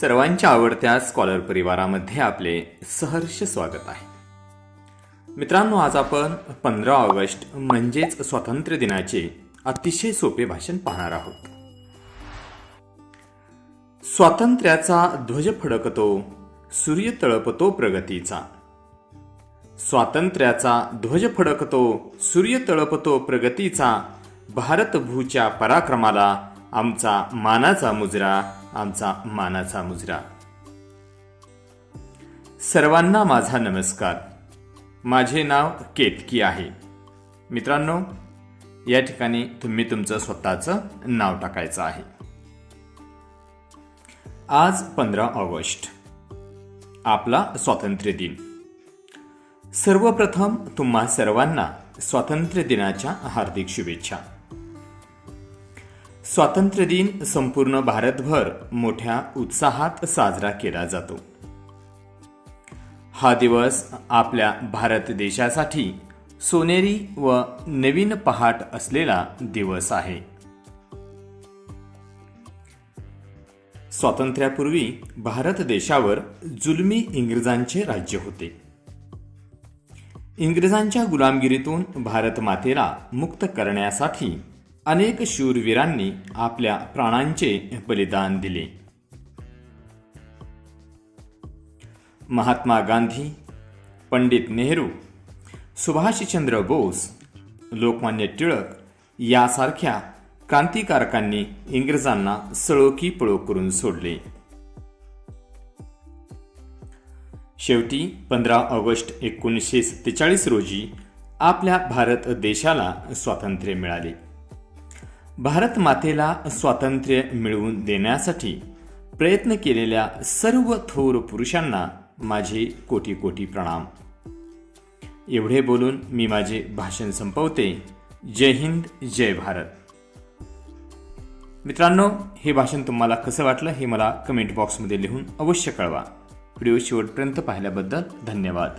सर्वांच्या आवडत्या स्कॉलर परिवारामध्ये आपले सहर्ष स्वागत आहे. मित्रांनो आज आपण पंधरा ऑगस्ट म्हणजेच स्वातंत्र्य दिनाचे अतिशय सोपे भाषण पाहणार आहोत. स्वातंत्र्याचा ध्वज फडकतो सूर्य तळपतो प्रगतीचा. स्वातंत्र्याचा ध्वज फडकतो सूर्य तळपतो प्रगतीचा. भारतभूच्या पराक्रमाला आमचा मानाचा मुजरा आमचा मानाचा मुजरा. सर्वांना माझा नमस्कार. माझे नाव केतकी आहे. मित्रांनो या ठिकाणी तुम्ही तुमचं स्वतःचं नाव टाकायचं आहे. आज पंधरा ऑगस्ट. आपला स्वातंत्र्य दिन. सर्वप्रथम तुम्हा सर्वांना स्वातंत्र्य दिनाच्या हार्दिक शुभेच्छा. स्वातंत्र्य दिन संपूर्ण भारतभर मोठ्या उत्साहात साजरा केला जातो. हा दिवस आपल्या भारत देशासाठी सोनेरी व नवीन पहाट असलेला दिवस आहे. स्वातंत्र्यापूर्वी भारत देशावर जुलमी इंग्रजांचे राज्य होते. इंग्रजांच्या गुलामगिरीतून भारत मातेला मुक्त करण्यासाठी अनेक शूरवीरांनी आपल्या प्राणांचे बलिदान दिले. महात्मा गांधी पंडित नेहरू सुभाषचंद्र बोस लोकमान्य टिळक यासारख्या क्रांतिकारकांनी इंग्रजांना सळोकी पळो करून सोडले. शेवटी पंधरा ऑगस्ट एकोणीसशे सत्तेचाळीस रोजी आपल्या भारत देशाला स्वातंत्र्य मिळाले. भारत मातेला स्वातंत्र्य मिळवून देण्यासाठी प्रयत्न केलेल्या सर्व थोर पुरुषांना माझे कोटी कोटी प्रणाम. एवढे बोलून मी माझे भाषण संपवते. जय हिंद जय भारत. मित्रांनो हे भाषण तुम्हाला कसं वाटलं हे मला कमेंट बॉक्समध्ये लिहून अवश्य कळवा. व्हिडिओ शेवटपर्यंत पाहिल्याबद्दल धन्यवाद.